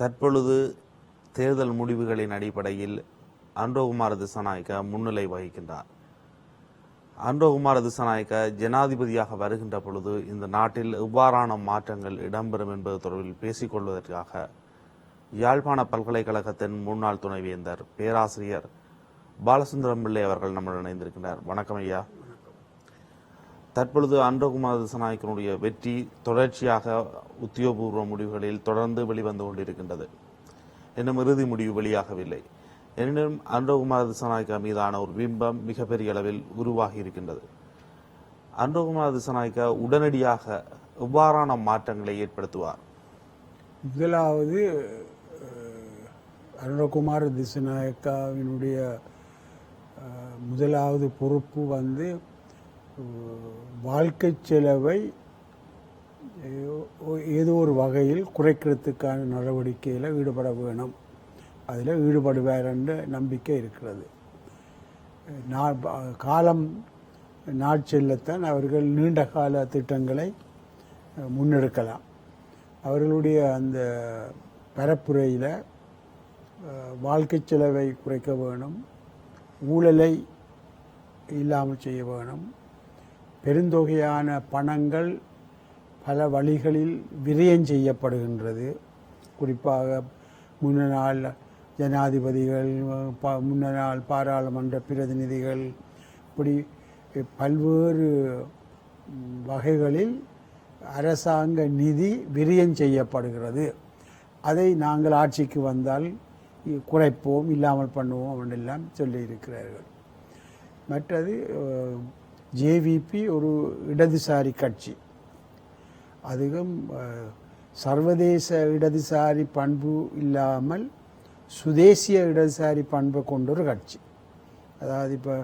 தற்பொழுது தேர்தல் முடிவுகளின் அடிப்படையில் அன்ரோகுமார் திசநாயக்க முன்னிலை வகிக்கின்றார். அன்ரோகுமார் திசநாயக்க ஜனாதிபதியாக வருகின்ற பொழுது இந்த நாட்டில் எவ்வாறான மாற்றங்கள் இடம்பெறும் என்பது தொடர்பில் பேசிக்கொள்வதற்காக யாழ்ப்பாண பல்கலைக்கழகத்தின் முன்னாள் துணைவேந்தர் பேராசிரியர் பாலசுந்தரம் பிள்ளை அவர்கள் நம்முடன் இணைந்திருக்கின்றார். வணக்கம் ஐயா. தற்பொழுது அன்றகுமார் திசநாயக்கனுடைய வெற்றி தொடர்ச்சியாக உத்தியோகபூர்வ முடிவுகளில் தொடர்ந்து வெளிவந்து கொண்டிருக்கின்றது. இன்னும் இறுதி முடிவு வெளியாகவில்லை. எனினும் அன்றகுமார் திசநாயக்கா மீதான ஒரு பிம்பம் மிகப்பெரிய அளவில் உருவாகி இருக்கின்றது. அன்றகுமார் திசநாயக்கா உடனடியாக எவ்வாறான மாற்றங்களை ஏற்படுத்துவார்? முதலாவது அஹ், அருணகுமார் முதலாவது பொறுப்பு வந்து வாழ்க்கை செலவை ஏதோ ஒரு வகையில் குறைக்கிறதுக்கான நடவடிக்கையில் ஈடுபட வேணும். அதில் ஈடுபடுவார் என்ற நம்பிக்கை இருக்கிறது. நான் காலம் நாட்செல்லத்தான் அவர்கள் நீண்ட கால திட்டங்களை முன்னெடுக்கலாம். அவர்களுடைய அந்த பரப்புரையில் வாழ்க்கை செலவை குறைக்க வேணும் ஊழலை இல்லாமல் செய்ய வேணும் பெருந்தொகையான பணங்கள் பல வழிகளில் விரயம் செய்யப்படுகின்றது. குறிப்பாக முன்னாள் ஜனாதிபதிகள் ப- முன்னாள் பாராளுமன்ற பிரதிநிதிகள் இப்படி பல்வேறு வகைகளில் அரசாங்க நிதி விரயம் செய்யப்படுகிறது. அதை நாங்கள் ஆட்சிக்கு வந்தால் குறைப்போம் இல்லாமல் பண்ணுவோம் அப்படின்லாம் சொல்லியிருக்கிறார்கள். மற்றது ஜேவிபி ஒரு இடதுசாரி கட்சி. அதுவும் சர்வதேச இடதுசாரி பண்பு இல்லாமல் சுதேசிய இடதுசாரி பண்பை கொண்ட ஒரு கட்சி. அதாவது இப்போ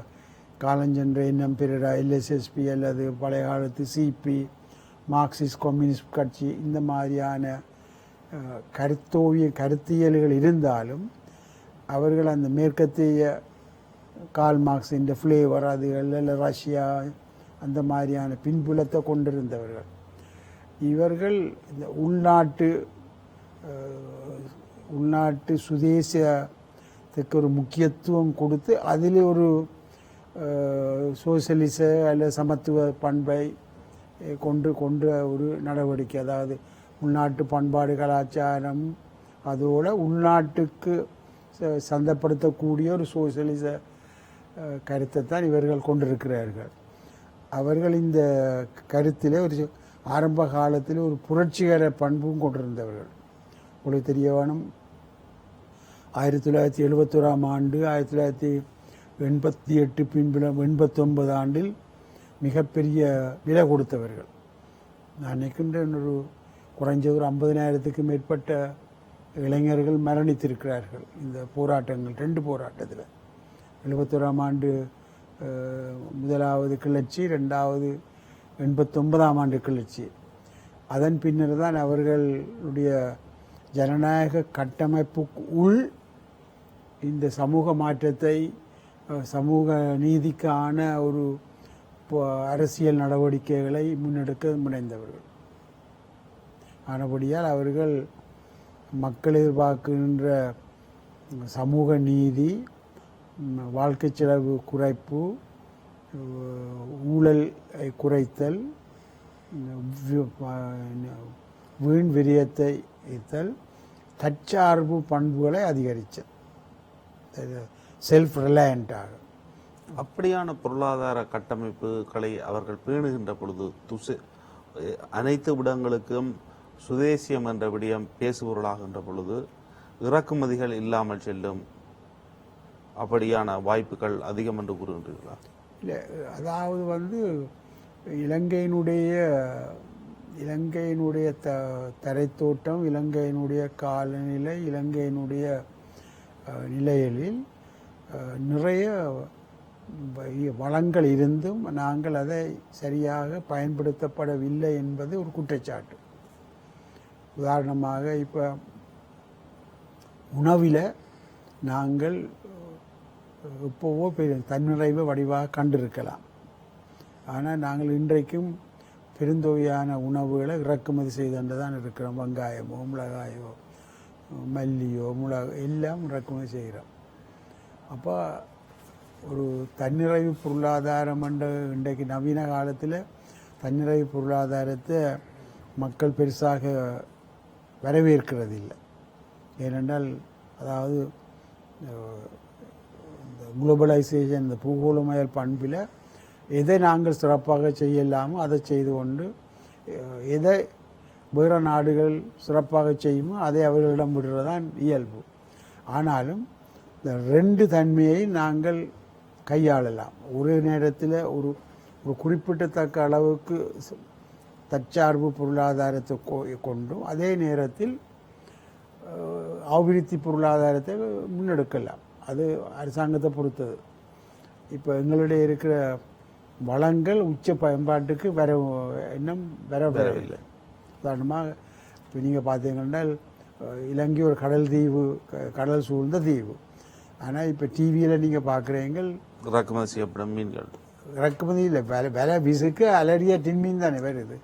காலஞ்சென்ற இன்னம் பிரிடா எல்எஸ்எஸ்பி அல்லது பழைய காலத்து சிபி மார்க்சிஸ்ட் கம்யூனிஸ்ட் கட்சி இந்த மாதிரியான கருத்தோவிய கருத்தியல்கள் இருந்தாலும் அவர்கள் அந்த மேற்கத்திய கால் மார்க்ஸ் இந்த ஃப்ளேவர் அது இல்லை ரஷ்யா அந்த மாதிரியான பின்புலத்தை கொண்டிருந்தவர்கள். இவர்கள் இந்த உள்நாட்டு உள்நாட்டு சுதேசத்துக்கு ஒரு முக்கியத்துவம் கொடுத்து அதில் ஒரு சோசியலிச அல்ல சமத்துவ பண்பை கொண்டு கொண்ட ஒரு நடவடிக்கை. அதாவது உள்நாட்டு பண்பாடு கலாச்சாரம் அதோட உள்நாட்டுக்கு ச- சந்தப்படுத்தக்கூடிய ஒரு சோசியலிச கருத்தை கருத்தைத்தான் இவர்கள் கொண்டிருக்கிறார்கள். அவர்கள் இந்த கருத்திலே ஒரு ஆரம்ப காலத்தில் ஒரு புரட்சிகர பண்பும் கொண்டிருந்தவர்கள். உங்களுக்கு தெரிய வேணும்? ஆயிரத்தி தொள்ளாயிரத்தி எழுபத்தோராம் ஆண்டு ஆயிரத்தி தொள்ளாயிரத்தி எண்பத்தி எட்டு பின்புல எண்பத்தொன்பது ஆண்டில் மிகப்பெரிய விலை கொடுத்தவர்கள். நான் நிற்கின்றேன் ஒரு குறைஞ்ச ஒரு ஐம்பதினாயிரத்துக்கு மேற்பட்ட இளைஞர்கள் மரணித்திருக்கிறார்கள் இந்த போராட்டங்கள் ரெண்டு போராட்டத்தில். எழுபத்தோராம் ஆண்டு முதலாவது கிளர்ச்சி ரெண்டாவது எண்பத்தொன்பதாம் ஆண்டு கிளர்ச்சி. அதன் பின்னர் தான் அவர்களுடைய ஜனநாயக கட்டமைப்புக்கு உள் இந்த சமூக மாற்றத்தை சமூக நீதிக்கான ஒரு அரசியல் நடவடிக்கைகளை முன்னெடுக்க முனைந்தவர்கள். ஆனபடியால் அவர்கள் மக்கள் எதிர்பார்க்கின்ற சமூக நீதி வாழ்க்கை செலவு குறைப்பு ஊழல் குறைத்தல் வீண் விரியத்தை ஈர்த்தல் தற்சார்பு பண்புகளை அதிகரித்தல். செல்ஃப் ரிலையண்டாக அப்படியான பொருளாதார கட்டமைப்புகளை அவர்கள் பேணுகின்ற பொழுது துசு அனைத்து விடங்களுக்கும் சுதேசியம் என்ற விடயம் பேசுபொருளாகின்ற பொழுது இறக்குமதிகள் இல்லாமல் செல்லும் அப்படியான வாய்ப்புகள் அதிகம் என்று கூறுகின்றீர்களா? இல்லை அதாவது வந்து இலங்கையினுடைய இலங்கையினுடைய த தரைத்தோட்டம் இலங்கையினுடைய காலநிலை இலங்கையினுடைய அஹ், நிலைகளில் நிறைய வளங்கள் இருந்தும் நாங்கள் அதை சரியாக பயன்படுத்தப்படவில்லை என்பது ஒரு குற்றச்சாட்டு. உதாரணமாக இப்போ உணவில் நாங்கள் எப்போவோ பெரிய தன்னிறைவு வடிவாக கண்டிருக்கலாம். ஆனால் நாங்கள் இன்றைக்கும் பெருந்தொகையான உணவுகளை இறக்குமதி செய்து தான் இருக்கிறோம். வெங்காயமோ மிளகாயோ மல்லியோ மிளகு எல்லாம் இறக்குமதி செய்கிறோம். அப்போ ஒரு தன்னிறைவு பொருளாதாரம் என்ற இன்றைக்கு நவீன காலத்தில் தன்னிறைவு பொருளாதாரத்தை மக்கள் பெருசாக வரவேற்கிறது இல்லை ஏனென்றால் அதாவது குளோபலைசேஷன் இந்த பூகோளமயல் பண்பில் எதை நாங்கள் சிறப்பாக செய்யலாமோ அதை செய்து கொண்டு எதை வேறு நாடுகள் சிறப்பாக செய்யுமோ அதை அவர்களிடம் விடுறதுதான் இயல்பு. ஆனாலும் இந்த ரெண்டு தன்மையை நாங்கள் கையாளலாம். ஒரே நேரத்தில் ஒரு ஒரு குறிப்பிடத்தக்க அளவுக்கு தற்சார்பு பொருளாதாரத்தை கொ- கொண்டும் அதே நேரத்தில் அபிவிருத்தி பொருளாதாரத்தை முன்னெடுக்கலாம். அது அரசாங்கத்தை பொறுத்தது. இப்போ எங்களுடைய இருக்கிற வளங்கள் உச்ச பயன்பாட்டுக்கு வர இன்னும் வர வரவில்லை. உதாரணமாக இப்போ நீங்கள் பார்த்தீங்கன்னா இலங்கை ஒரு கடல் தீவு க- கடல் சூழ்ந்த தீவு. ஆனால் இப்போ டிவியில் நீங்கள் பார்க்குறீங்க இறக்குமதி செய்யப்படும் மீன்கள். இறக்குமதி இல்லை விலை விலை விசுக்கு அலறிய டின்மீன் தானே வருது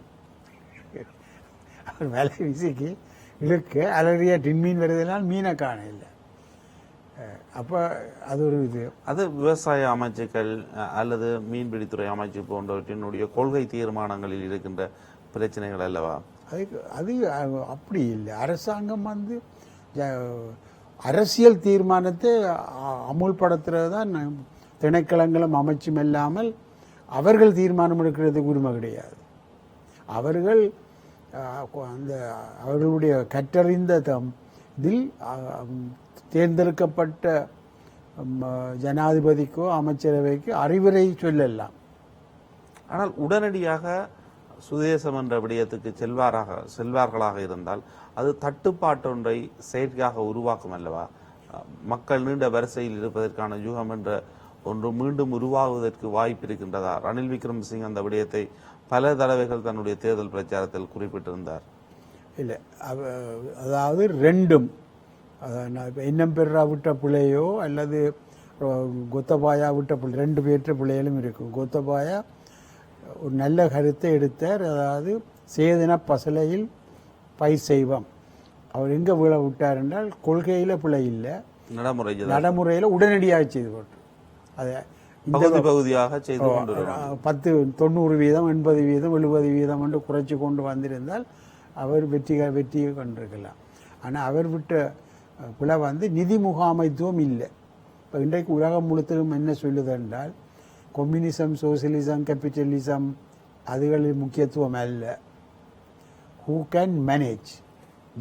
விலை விசுக்கு இழுக்கு அலறிய டின்மீன் வருதுனால் மீனை காண இல்லை. அப்போ அது ஒரு இது. அது விவசாய அமைச்சுக்கள் அல்லது மீன்பிடித்துறை அமைச்சு போன்றவற்றினுடைய கொள்கை தீர்மானங்களில் இருக்கின்ற பிரச்சனைகள் அல்லவா? அதுக்கு அது அப்படி இல்லை. அரசாங்கம் வந்து அரசியல் தீர்மானத்தை அமுல்படுத்துறது தான் திணைக்களங்களும் அமைச்சும் இல்லாமல் அவர்கள் தீர்மானம் எடுக்கிறதுக்கு உரிமை கிடையாது. அவர்கள் அந்த அவர்களுடைய கற்றறிந்த தம் இதில் தேர்ந்தெடுக்கப்பட்ட ஜனாதிபதிக்கோ அமைச்சரவைக்கோ அறிவுரை சொல்லலாம். ஆனால் உடனடியாக சுதேசம் என்ற விடயத்துக்கு செல்வாராக செல்வார்களாக இருந்தால் அது தட்டுப்பாட்டொன்றை செயற்கையாக உருவாக்கும் அல்லவா? மக்கள் நீண்ட வரிசையில் இருப்பதற்கான யூகம் என்ற ஒன்று மீண்டும் உருவாகுவதற்கு வாய்ப்பு இருக்கின்றதா? ரணில் விக்ரமசிங் அந்த விடயத்தை பல தடவைகள் தன்னுடைய தேர்தல் பிரச்சாரத்தில் குறிப்பிட்டிருந்தார். இல்லை அதாவது ரெண்டும் இன்னம் பெறா விட்ட பிள்ளையோ அல்லது கொத்தபாயா விட்ட பிள்ளை ரெண்டு பேற்ற பிள்ளைகளும் இருக்கும் கொத்தபாயா ஒரு நல்ல கருத்தை எடுத்தார். அதாவது சேதன பசலையில் பயிர் செய்வோம் அவர் எங்கே விழ விட்டார் என்றால் கொள்கையில் பிழை இல்லை. நடைமுறை நடைமுறையில் உடனடியாக செய்து போட்டு அதை பகுதி பகுதியாக செய்து கொண்டு பத்து தொண்ணூறு வீதம் எண்பது வீதம் எழுபது வீதம் என்று குறைச்சி கொண்டு வந்திருந்தால் அவர் வெற்றி வெற்றியை கண்டிருக்கலாம். ஆனால் அவர் விட்ட அஹ், பிழை வந்து நிதி முகாமைத்துவம் இல்லை. இப்போ இன்றைக்கு உலகம் முழுத்திலும் என்ன சொல்லுது என்றால் கொம்யூனிசம் சோசியலிசம் கேபிட்டலிசம் அதுகளில் முக்கியத்துவம் அல்ல. ஹூ கேன் மேனேஜ்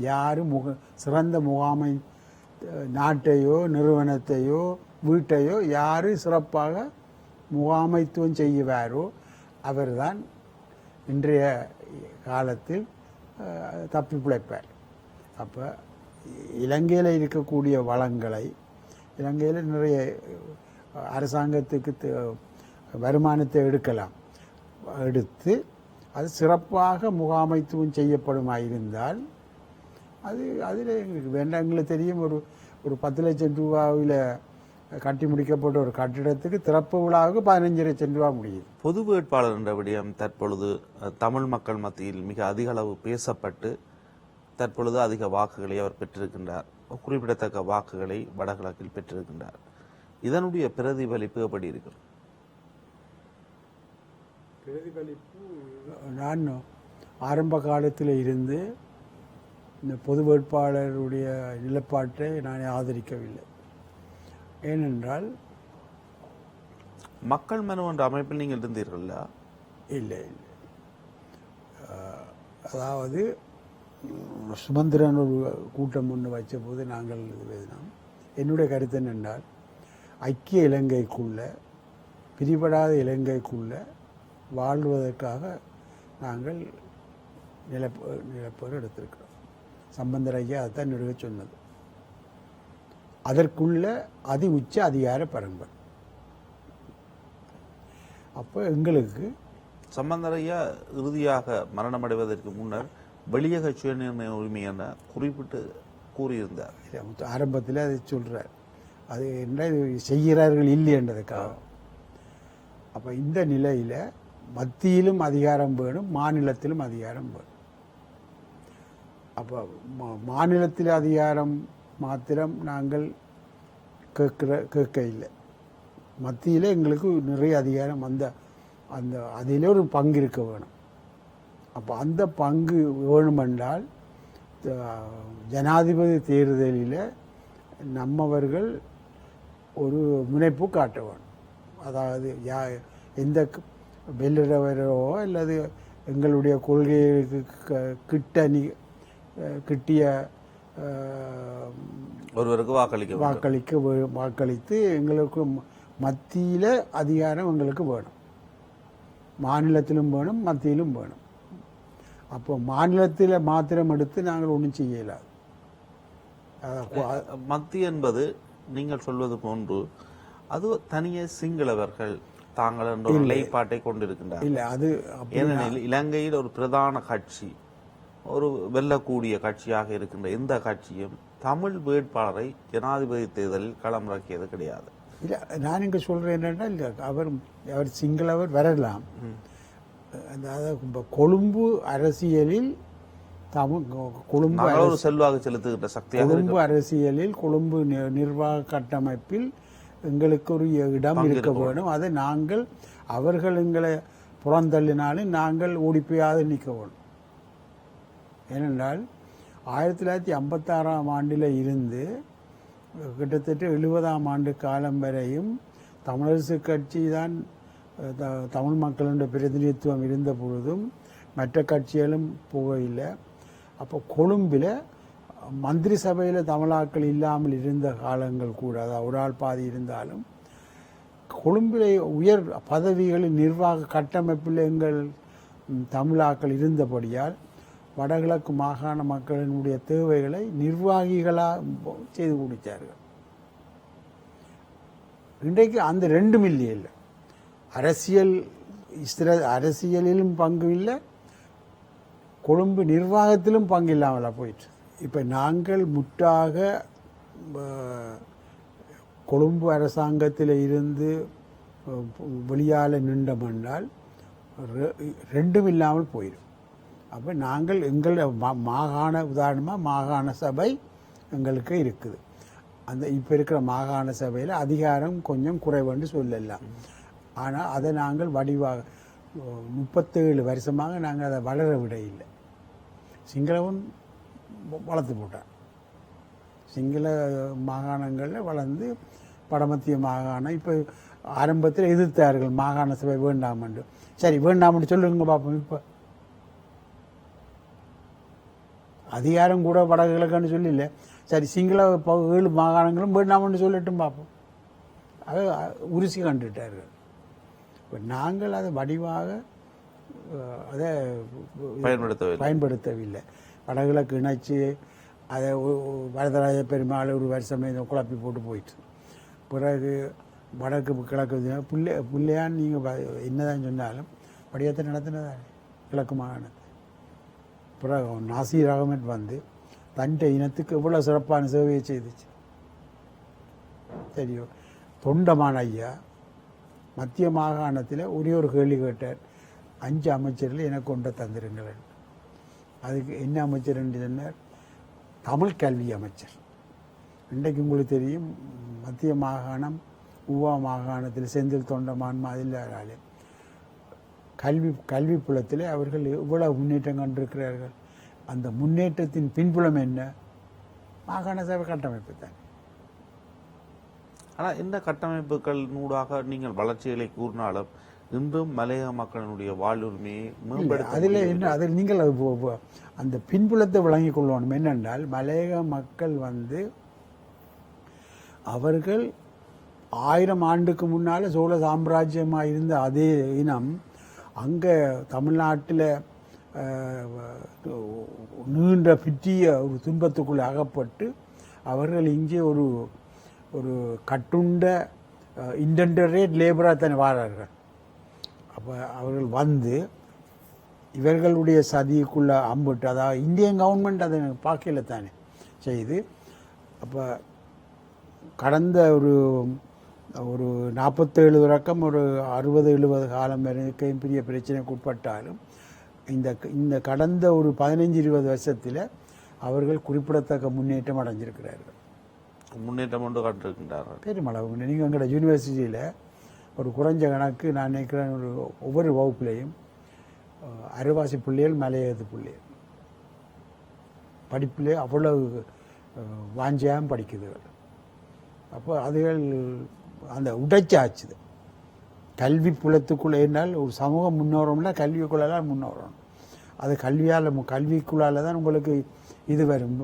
யார் முக சிறந்த முகாமை நாட்டையோ நிறுவனத்தையோ வீட்டையோ யார் சிறப்பாக முகாமைத்துவம் செய்வாரோ அவர்தான் இன்றைய காலத்தில் தப்பி பிழைப்பார் அப்போ இலங்கையில் இருக்கக்கூடிய வளங்களை இலங்கையில் நிறைய அரசாங்கத்துக்கு தே- வருமானத்தை எடுக்கலாம். எடுத்து அது சிறப்பாக முகாமைத்துவம் செய்யப்படுமாயிருந்தால் அது அதில் எங்களுக்கு வேண்டாம் எங்களுக்கு தெரியும் ஒரு ஒரு பத்து லட்சம் ரூபாவில் கட்டி முடிக்கப்பட்ட ஒரு கட்டிடத்துக்கு திறப்பு விழாவுக்கு பதினஞ்சு லட்சம் ரூபா முடியுது. பொது வேட்பாளர் என்ற விடயம் தற்பொழுது தமிழ் மக்கள் மத்தியில் மிக அதிக அளவு பேசப்பட்டு தற்பொழுது அதிக வாக்குகளை அவர் பெற்றிருக்கின்றார். குறிப்பிடத்தக்க வாக்குகளை வடகிழக்கில் பெற்றிருக்கின்றார். இதனுடைய பிரதிபலிப்பு எப்படி இருக்கும் நான் ஆரம்ப காலத்தில் இருந்து இந்த பொது வேட்பாளருடைய நிலப்பாட்டை நான் ஆதரிக்கவில்லை. ஏனென்றால் மக்கள் மனு என்ற அமைப்பில் நீங்கள் இருந்தீர்களா இல்லை இல்லை. அதாவது சுமந்திரன் ஒரு கூட்டம் ஒன்று வச்சபோது நாங்கள் இது எழுதினோம் என்னுடைய கருத்து என்னென்றால் ஐக்கிய இலங்கைக்குள்ள பிரிபடாத இலங்கைக்குள்ள வாழ்வதற்காக நாங்கள் நிலப்ப நிலப்பேர் எடுத்திருக்கிறோம். சம்பந்தர் ஐயா அதுதான் நிறுவ சொன்னது. அதற்குள்ள அதி உச்ச அதிகார பரம்பரை. அப்போ எங்களுக்கு சம்பந்தரையா இறுதியாக மரணமடைவதற்கு முன்னர் வெளியக சுயநிர்ணய உரிமை என குறிப்பிட்டு கூறியிருந்தார். ஆரம்பத்தில் அதை சொல்கிறார் அது என்ன செய்கிறார்கள் இல்லை என்றதுக்காக அப்போ இந்த நிலையில் மத்தியிலும் அதிகாரம் வேணும் மாநிலத்திலும் அதிகாரம் வேணும். அப்போ மாநிலத்தில் அதிகாரம் மாத்திரம் நாங்கள் கேட்குற கேட்க இல்லை. மத்தியில் எங்களுக்கு நிறைய அதிகாரம் அந்த அந்த அதில் ஒரு பங்கு இருக்க வேணும். அப்போ அந்த பங்கு வேணுமென்றால் ஜனாதிபதி தேர்தலில் நம்மவர்கள் ஒரு முனைப்பு காட்ட வேணும் அதாவது யா எந்த வெல்லுறவரோ அல்லது எங்களுடைய கொள்கைகளுக்கு கிட்ட நி கிட்டிய ஒருவருக்கு வாக்களிக்க. வாக்களிக்க வாக்களித்து எங்களுக்கு மத்தியில் அதிகாரம் எங்களுக்கு வேணும். மாநிலத்திலும் வேணும் மத்தியிலும் வேணும். அப்போ மாநிலத்தில் மாத்திரம் எடுத்து நாங்கள் ஒன்றும் செய்யலாது அஹ் மத்திய என்பது நீங்கள் சொல்வது போன்று அது தனியே சிங்களவர்கள் தாங்கள் என்ற ஒரு நிலைப்பாட்டை கொண்டிருக்கின்றார் இல்லை அது ஏனெனில் இலங்கையில் ஒரு பிரதான கட்சி ஒரு வெல்லக்கூடிய கட்சியாக இருக்கின்ற எந்த கட்சியும் தமிழ் வேட்பாளரை ஜனாதிபதி தேர்தலில் களமிறக்கியது கிடையாது. இல்லை நான் இங்கே சொல்கிறேன் என்னென்னா இல்லை அவர் அவர் சிங்களவர் வரலாம். அதாவது கொழும்பு அரசியலில் தமிழ் கொழும்பு செல்வாக்கு செலுத்துகின்ற சக்தியாக கொழும்பு அரசியலில் கொழும்பு நிர்வாக கட்டமைப்பில் எங்களுக்கு ஒரு இடம் இருக்க வேணும் அதை நாங்கள் அவர்கள் எங்களை புறந்தள்ளினாலும் நாங்கள் ஓடிப்போயாது நிற்க வேணும் ஏனென்றால் ஆயிரத்தி தொள்ளாயிரத்தி ஐம்பத்தாறாம் ஆண்டில் இருந்து கிட்டத்தட்ட எழுபதாம் ஆண்டு காலம் வரையும் தமிழரசு கட்சி தான் த- தமிழ் மக்களுடைய பிரதிநிதித்துவம் இருந்த பொழுதும் மற்ற கட்சிகளும் போகவில்லை. அப்போ கொழும்பில் மந்திரி சபையில் தமிழாக்கள் இல்லாமல் இருந்த காலங்கள் கூட அதாவது ஒரு ஆள் பாதி இருந்தாலும் கொழும்பில் உயர் பதவிகளில் நிர்வாக கட்டமைப்பில் எங்கள் தமிழாக்கள் இருந்தபடியால் வடகிழக்கு மாகாண மக்களினுடைய தேவைகளை நிர்வாகிகளாக செய்து கொடுத்தார்கள் இன்றைக்கு அந்த ரெண்டும் இல்லை இல்லை அரசியல் இஸ்ர அரசியலிலும் பங்கு இல்லை கொழும்பு நிர்வாகத்திலும் பங்கு இல்லாமல் போயிட்டு. இப்போ நாங்கள் முற்றாக கொழும்பு அரசாங்கத்தில் இருந்து வெளியால் நின்றமென்றால் ரெ- ரெண்டும் இல்லாமல் போயிடும். அப்போ நாங்கள் எங்கள் மாகாண உதாரணமாக மாகாண சபை எங்களுக்கு இருக்குது. அந்த இப்போ இருக்கிற மாகாண சபையில் அதிகாரம் கொஞ்சம் குறைவுன்னு சொல்லலாம். ஆனால் அதை நாங்கள் வடிவாக முப்பத்தேழு வருஷமாக நாங்கள் அதை வளர விட இல்லை. சிங்களவன் வளர்த்து போட்டான் சிங்கள மாகாணங்களில் வளர்ந்து வடமத்திய மாகாணம் இப்போ ஆரம்பத்தில் எதிர்த்தார்கள் மாகாண சபை வேண்டாம் என்று. சரி வேண்டாம்னு சொல்லுங்க பார்ப்போம் இப்போ. அதிகாரம் கூட வடகிழக்குன்னு சொல்லல சரி சிங்கள ஏழு மாகாணங்களும் வேண்டாம்னு சொல்லட்டும் பார்ப்போம் அது உருசி கண்டுட்டார்கள். இப்போ நாங்கள் அதை வடிவாக அதை பயன்படுத்தவில்லை. பயன்படுத்தவில்லை. வடகிழக்கு இணைச்சு அதை வரதராஜ பெருமாள் ஒரு வருஷமே குழப்பி போட்டு போயிட்டு. பிறகு வடக்கு கிழக்கு பிள்ளை பிள்ளையான்னு நீங்கள் என்னதான் சொன்னாலும் படியத்தை நடத்தினதா கிழக்கு மாகாணத்தை. பிறகு நாசீர் அகமட் வந்து தண்டை இனத்துக்கு எவ்வளோ சிறப்பான சேவையை செய்துச்சு. சரியோ தொண்டமான் ஐயா மத்திய மாகாணத்தில் ஒரே ஒரு கேள்வி கேட்டார். அஞ்சு அமைச்சர்கள் எனக்கு கொண்ட தந்திருங்கள். அதுக்கு என்ன அமைச்சர் என்று சொன்னார். தமிழ் கல்வி அமைச்சர். இன்றைக்கு உங்களுக்கு தெரியும் மத்திய மாகாணம் ஊவா மாகாணத்தில் செந்தில் தொண்டமான் மாதிரியாலே கல்வி கல்வி புலத்தில் அவர்கள் இவ்வளவு முன்னேற்றம் கண்டிருக்கிறார்கள். அந்த முன்னேற்றத்தின் பின்புலம் என்ன? மாகாண சபை கட்டமைப்பு தான். ஆனால் இந்த கட்டமைப்புகள் நூடாக நீங்கள் வளர்ச்சிகளை கூறினாலும் இன்றும் மலையக மக்களினுடைய வாழ்வுரிமையை மேம்படுத்த அதில் என்ன அதில் நீங்கள் அது அந்த பின்புலத்தை விளங்கிக் கொள்ளணும். என்னென்றால் மலையக மக்கள் வந்து அவர்கள் ஆயிரம் ஆண்டுக்கு முன்னால் சோழ சாம்ராஜ்யமாக இருந்த அதே இனம் அங்கே தமிழ்நாட்டில் நீண்ட பிற்றிய ஒரு துன்பத்துக்குள் அகப்பட்டு அவர்கள் இங்கே ஒரு ஒரு கட்டுண்ட இன்டென்டரேட் லேபராக தானே வாரார்கள். அப்போ அவர்கள் வந்து இவர்களுடைய சதிக்குள்ளே அம்பிட்டு அதாவது இந்தியன் கவர்மெண்ட் அதை பார்க்கல தானே செய்து அப்போ கடந்த ஒரு ஒரு நாற்பத்தேழு தொடக்கம் ஒரு அறுபது எழுபது காலம் வரைக்கும் பெரிய பிரச்சனைக்கு உட்பட்டாலும் இந்த இந்த கடந்த ஒரு பதினஞ்சு இருபது வருஷத்தில் அவர்கள் குறிப்பிடத்தக்க முன்னேற்றம் அடைஞ்சிருக்கிறார்கள். முன்னேற்றம் கொண்டு காட்டிருக்கின்றார்கள். பெருமளவு நீங்கள் எங்களோட யூனிவர்சிட்டியில் ஒரு குறைஞ்ச கணக்கு நான் நினைக்கிறேன் ஒரு ஒவ்வொரு வகுப்புலேயும் அருவாசி அரைவாசி பிள்ளைகள் மலையேது பிள்ளைகள். படிப்பிலே அவ்வளவு வாஞ்சியாகவும் படிக்குதுகள். அப்போ அதுகள் அந்த உடைச்சாச்சுது. கல்வி புலத்துக்குள்ளே என்னால் ஒரு சமூகம் முன்னேறோம்னா கல்விக்குள்ளே தான் முன்னேறணும். அது கல்வியால் கல்விக்குள்ளால் தான் உங்களுக்கு இது வரும்.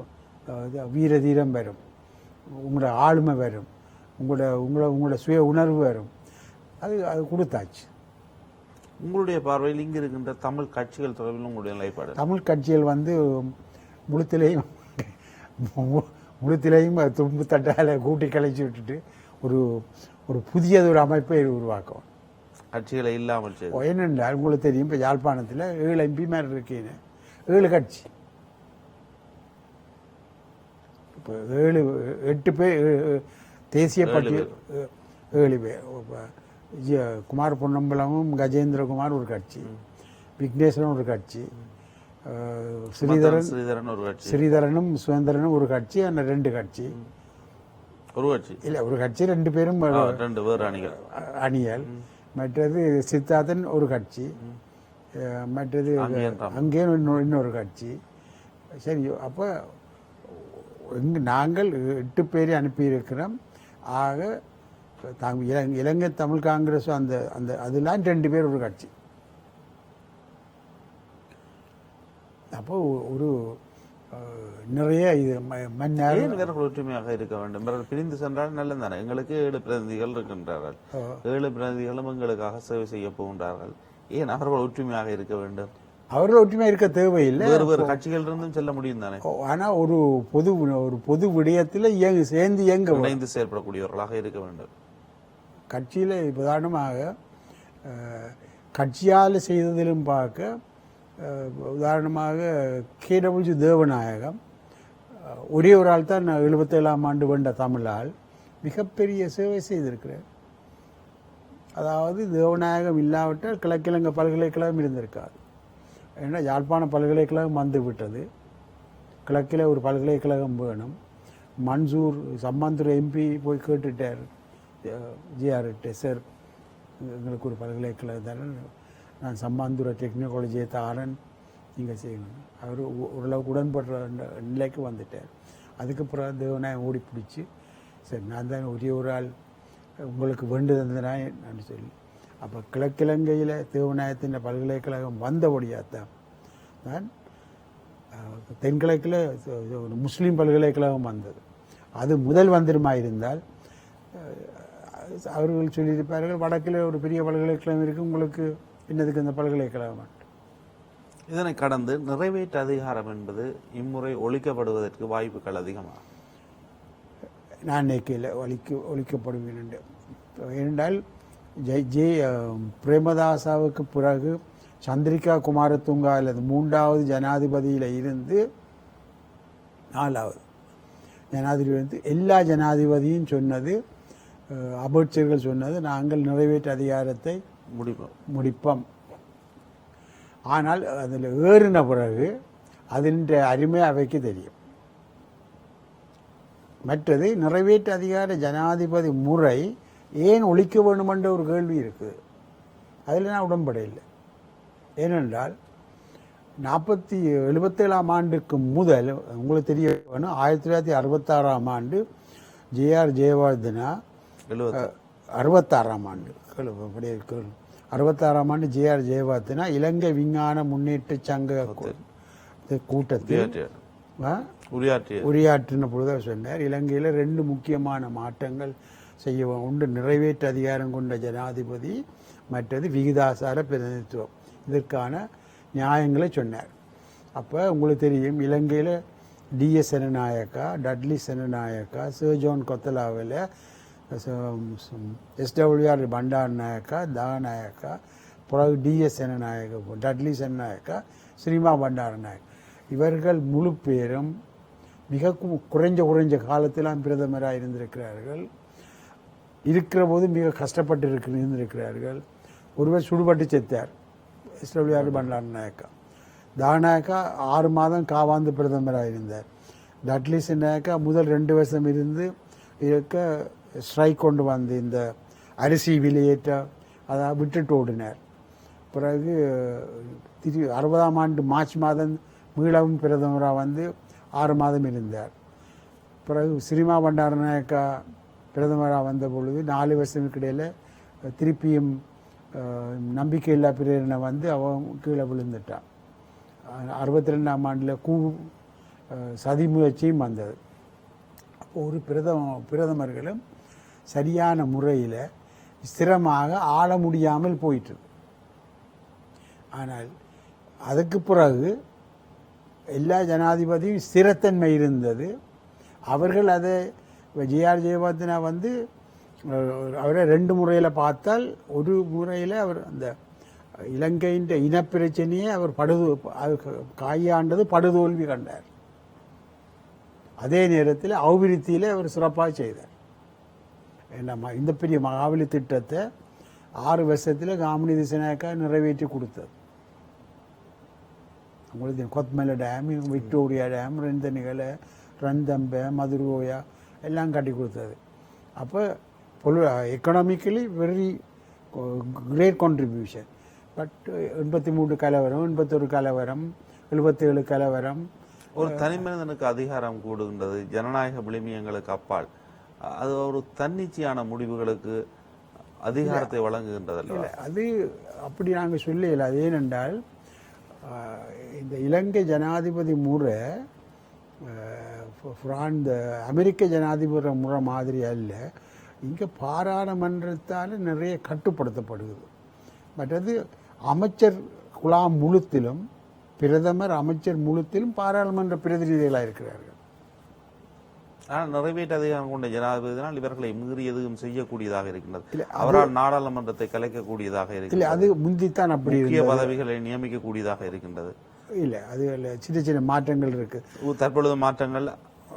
இது வீர தீரம் வரும். உங்களோட ஆளுமை வரும் உங்களோட உங்களோட உங்களோட சுய உணர்வு வரும் அது அது கொடுத்தாச்சு. உங்களுடைய பார்வையில் இங்கு இருக்கின்ற தமிழ் கட்சிகள் தொடர்பில் உங்களுடைய நிலைப்பாடு தமிழ் கட்சிகள் வந்து முழுத்திலையும் முழுத்திலையும் தும்பு தட்டால கூட்டி கழிச்சு விட்டுட்டு ஒரு ஒரு புதியது ஒரு அமைப்பை உருவாக்கும். கட்சிகளை இல்லாமல் செய்து ஏனென்றால் உங்களுக்கு தெரியும் இப்போ யாழ்ப்பாணத்தில் ஏழு எம்பி மாதிரி இருக்கீங்க ஏழு கட்சி. இப்போ ஏழு எட்டு பேர் தேசிய பட்டியல் ஏழு பேர். குமார் பொன்னம்பலமும் கஜேந்திரகுமார் ஒரு கட்சி. விக்னேஸ்வரன் ஒரு கட்சி. ஸ்ரீதரன் ஸ்ரீதரன் ஒரு கட்சி. ஸ்ரீதரனும் சுதந்திரனும் ஒரு கட்சி அந்த ரெண்டு கட்சி. ஒரு கட்சி. இல்லை ஒரு கட்சி ரெண்டு பேரும் ரெண்டு வேறு அணிகள். அணியல் மற்றது சித்தார்த்தன் ஒரு கட்சி. மற்றது அங்கேயும் இன்னொரு கட்சி. சரி அப்போ இங்கு நாங்கள் எட்டு பேரை அனுப்பியிருக்கிறோம். ஆக தாங்க இலங்கை இலங்கை தமிழ் காங்கிரஸ் அந்த அந்த அதெல்லாம் ரெண்டு பேர் ஒரு கட்சி. அப்போ ஒரு நிறைய இது மன்னர் ஒற்றுமையாக இருக்க வேண்டும். பிரிந்து சென்றால் நல்லது தானே எங்களுக்கு ஏழு பிரதிநிதிகள் இருக்கின்றார்கள். ஏழு பிரதிநிதிகளும் எங்களுக்காக சேவை செய்ய போகின்றார்கள். ஏன் அவர்கள் ஒற்றுமையாக இருக்க வேண்டும்? அவர்கள் ஒற்றுமை இருக்க தேவையில்லை. வேறு வேறு கட்சிகள் இருந்தும் செல்ல முடியும் தானே? ஆனா ஒரு பொது ஒரு பொது விடயத்தில் இயங்கு சேர்ந்து இயங்க. இணைந்து செயல்படக்கூடியவர்களாக இருக்க வேண்டும். கட்சியில் உதாரணமாக கட்சியால் செய்ததிலும் பார்க்க உதாரணமாக கேடபிள்யூ தேவநாயகம் ஒரே ஒரு ஆள் தான் எழுபத்தேழாம் ஆண்டு வென்ற தமிழால் மிகப்பெரிய சேவை செய்திருக்கிறார். அதாவது தேவநாயகம் இல்லாவிட்டால் கிழக்கிழங்க பல்கலைக்கழகம் இருந்திருக்காது. ஏன்னா யாழ்ப்பாண பல்கலைக்கழகம் வந்து விட்டது கிழக்கில் ஒரு பல்கலைக்கழகம் வேணும். மன்சூர் சம்மந்தூர் எம்பி போய் கேட்டுட்டார். ஜிஆர் சார் எங்களுக்கு ஒரு பல்கலைக்கழகம் தானே நான் சம்மாந்துர டெக்னாலஜியை தாரன். நீங்கள் செய்யணும். அவர் ஓரளவுக்கு உடன்படுற நிலைக்கு வந்துட்டார். அதுக்கப்புறம் தேவனாய் ஓடி பிடிச்சி சரி நான் தான் ஒரே ஒரு ஆள். உங்களுக்கு வேண்டுதந்தனா நான் சொல்லி. அப்போ கிழக்கிழங்கையில் தேவநாயகத்தின் பல்கலைக்கழகம் வந்தபடியாத்தான் நான் அஹ், தென்கிழக்கில் ஒரு முஸ்லீம் பல்கலைக்கழகம் வந்தது. அது முதல் வந்திருமா இருந்தால் அவர்கள் சொல்லியிருப்பார்கள் வடக்கில் ஒரு பெரிய பல்கலைக்கழகம் இருக்கு உங்களுக்கு என்னதுக்கு இந்த பல்கலைக்கழகம்? இதனை கடந்து நிறைவேற்று அதிகாரம் என்பது இம்முறை ஒழிக்கப்படுவதற்கு வாய்ப்புகள் அதிகமா? நான் நினைக்கல ஒழிக்க ஒழிக்கப்படுவேன் என்று. ஏனென்றால் ஜெய் ஜெய் பிரேமதாசாவுக்கு பிறகு சந்திரிகா குமாரதுங்கா அல்லது மூன்றாவது ஜனாதிபதியில் இருந்து நாலாவது ஜனாதிபதி வந்து எல்லா ஜனாதிபதியும் சொன்னது அஹ், அமைச்சர்கள் சொன்னது நாங்கள் நிறைவேற்று அதிகாரத்தை முடிப்போம். முடிப்போம். ஆனால் அதில் ஏறின பிறகு அதன் அருமை அவைக்கு தெரியும். மற்றது நிறைவேற்று அதிகார ஜனாதிபதி முறை ஏன் ஒழிக்க வேண்டுமென்ற ஒரு கேள்வி இருக்குது அதில் நான் உடன்படையில்லை ஏனென்றால் நாற்பத்தி எழுபத்தேழாம் ஆண்டுக்கு முதல் உங்களுக்கு தெரிய வேணும் ஆயிரத்தி தொள்ளாயிரத்தி அறுபத்தாறாம் ஆண்டு ஜேஆர் ஜெயவர்தனா அறுபத்தாறாம் ஆண்டு. அறுபத்தாறாம் ஆண்டு ஜேஆர் ஜெயவர்தனா இலங்கை விஞ்ஞான முன்னேற்ற சங்க கூட்டத்தில் உரையாற்றின பொழுது சொன்னார் இலங்கையில் ரெண்டு முக்கியமான மாற்றங்கள் செய்யவும் உண்டு. நிறைவேற்று அதிகாரம் கொண்ட ஜனாதிபதி மற்றது விகிதாசார பிரதிநிதித்துவம். இதற்கான நியாயங்களை சொன்னார். அப்போ உங்களுக்கு தெரியும் இலங்கையில் DS Senanayake Dudley Senanayake Sir John Kotelawala SWR Bandaranaike Dahanayake பிறகு டிஎஸ் செனநாயக்க டட்லி செனநாயக்கா ஸ்ரீமா பண்டார நாயக். இவர்கள் முழு பேரும் மிக குறைஞ்ச குறைஞ்ச காலத்திலாம் பிரதமராக இருந்திருக்கிறார்கள். இருக்கிற போது மிக கஷ்டப்பட்டு இருக்கு இருந்திருக்கிறார்கள். ஒருவர் சுடுபட்டு செத்தார். SWR Bandaranaike. தானாக்கா ஆறு மாதம் காவாந்து பிரதமராக இருந்தார். டட்லிஸ் நாயக்கா முதல் ரெண்டு வருஷம் இருந்து இருக்க ஸ்ட்ரைக் கொண்டு வந்து இந்த அரிசி விலையேற்ற அதை விட்டுட்டு ஓடினார். பிறகு திரு அறுபதாம் ஆண்டு மார்ச் மாதம் மீளவும் பிரதமராக வந்து ஆறு மாதம் இருந்தார். பிறகு சினிமா பண்டாரநாயக்கா பிரதமராக வந்த பொழுது நாலு வருஷத்துக்கு இடையில் திருப்பியும் நம்பிக்கையில்லா பிரேரணை வந்து அவன் கீழே விழுந்துட்டான். அறுபத்தி ரெண்டாம் ஆண்டில் கூ சதி முயற்சியும் வந்தது. அப்போ ஒரு பிரதம பிரதமர்களும் சரியான முறையில் ஸ்திரமாக ஆள முடியாமல் போயிட்டு ஆனால் அதுக்கு பிறகு எல்லா ஜனாதிபதியும் ஸ்திரத்தன்மை இருந்தது. அவர்கள் அதை இப்போ ஜிஆர் ஜெயபாத்தினா வந்து அவரை ரெண்டு முறையில் பார்த்தால் ஒரு முறையில் அவர் அந்த இலங்கையின் இனப்பிரச்சனையை அவர் படுது அது கையாண்டது படுதோல்வி கண்டார். அதே நேரத்தில் அபிவிருத்தியில் அவர் சிறப்பாக செய்தார். நம்ம இந்த பெரிய மகாபலி திட்டத்தை ஆறு வருஷத்தில் காமினி திசனாக்கா நிறைவேற்றி கொடுத்தது. உங்களுக்கு கொத்மலை டேம் விக்டோரியா டேம் ரெந்தனிகளை ரந்தம்ப மதுரோயா எல்லாம் கட்டி கொடுத்தது. அப்போ பொலு economically very great contribution but எண்பத்தி மூன்று கலவரம் எண்பத்தொரு கலவரம் எழுபத்தேழு கலவரம் ஒரு தனி மனிதனுக்கு அதிகாரம் கூடுகின்றது ஜனநாயக விளிமியங்களுக்கு அப்பால். அது ஒரு தன்னிச்சையான முடிவுகளுக்கு அதிகாரத்தை வழங்குகின்றதல்ல இல்லை அது அப்படி நாங்கள் சொல்லல. அது ஏனென்றால் இந்த இலங்கை ஜனாதிபதி முறை ஆஹ், ஃப்- பிரான் இந்த அமெரிக்க ஜனாதிபதி முறை மாதிரி அல்ல. இங்கே பாராளுமன்றத்தால் நிறைய கட்டுப்படுத்தப்படுகிறது. மற்றது அமைச்சர் குழாம் முழுத்திலும் பிரதமர் அமைச்சர் முழுத்திலும் பாராளுமன்ற பிரதிநிதிகளாக இருக்கிறார்கள். ஆனால் நிறைவேற்று அதிகாரம் கொண்ட ஜனாதிபதியினால் இவர்களை மீறி எதுவும் செய்யக்கூடியதாக இருக்கின்றது. அவரால் நாடாளுமன்றத்தை கலைக்கக்கூடியதாக இல்லை இருக்கின்றது. அது முந்தித்தான் அப்படி முக்கிய பதவிகளை நியமிக்கக்கூடியதாக இருக்கின்றது. இல்லை அது சின்ன சின்ன மாற்றங்கள் இருக்குது உ- தற்பொழுது மாற்றங்கள்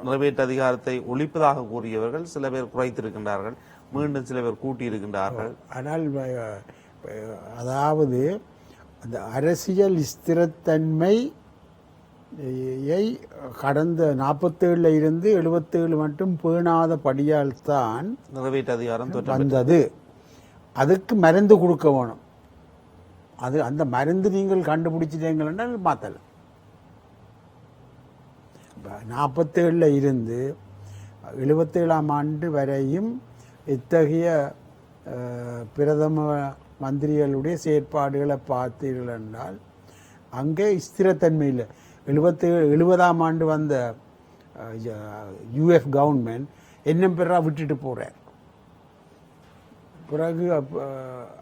நிறைவேற்று அதிகாரத்தை ஒழிப்பதாக கூறியவர்கள் சில பேர் குறைத்திருக்கின்றார்கள். மீண்டும் சில பேர் கூட்டியிருக்கின்றார்கள். ஆனால் அதாவது அந்த அரசியல் ஸ்திரத்தன்மை கடந்த நாற்பத்தேழுல இருந்து எழுபத்தேழு மட்டும் பேணாத படியால் தான் நிறைவேற்று அதிகாரம் வந்தது. அதுக்கு மருந்து கொடுக்க வேணும். அது அந்த மருந்து நீங்கள் கண்டுபிடிச்சிட்டீங்கன்னா மாற்றலாம் நாற்பத்தேழில் இருந்து எழுபத்தேழாம் ஆண்டு வரையும் இத்தகைய பிரதம மந்திரிகளுடைய செயற்பாடுகளை பார்த்தீர்கள் என்றால் அங்கே ஸ்திரத்தன்மை இல்லை எழுபத்தேழு எழுபதாம் ஆண்டு வந்த யூஎஃப் கவர்மெண்ட் என்ன பெறா விட்டுட்டு போகிறார் பிறகு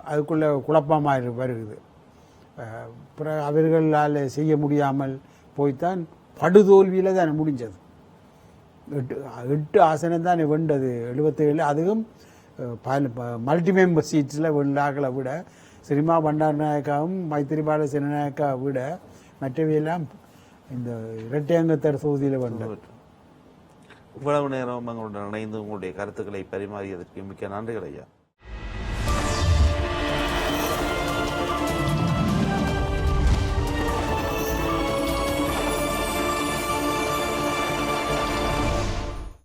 அதுக்குள்ளே குழப்பமாக வருகுது. பிறகு அவர்களால் செய்ய முடியாமல் போய்த்தான் படுதோல்வியில் தான் முடிஞ்சது. எட்டு எட்டு ஆசனம் தான் வெண்டது எழுபத்தேழு அதுவும் பல மல்டி மெம்பர் சீட்ஸில் வெள்ளாக்களை விட சினிமா பண்டாரநாயக்காவும் மைத்திரிபால சினநாயக்கா விட மற்றவையெல்லாம் இந்த இரட்டையங்கத்தர் தொகுதியில் வந்தது இவ்வளவு நேரம் உங்களுடன் இணைந்து உங்களுடைய கருத்துக்களை பரிமாறியதற்கு மிக்க நன்றிகள் ஐயா.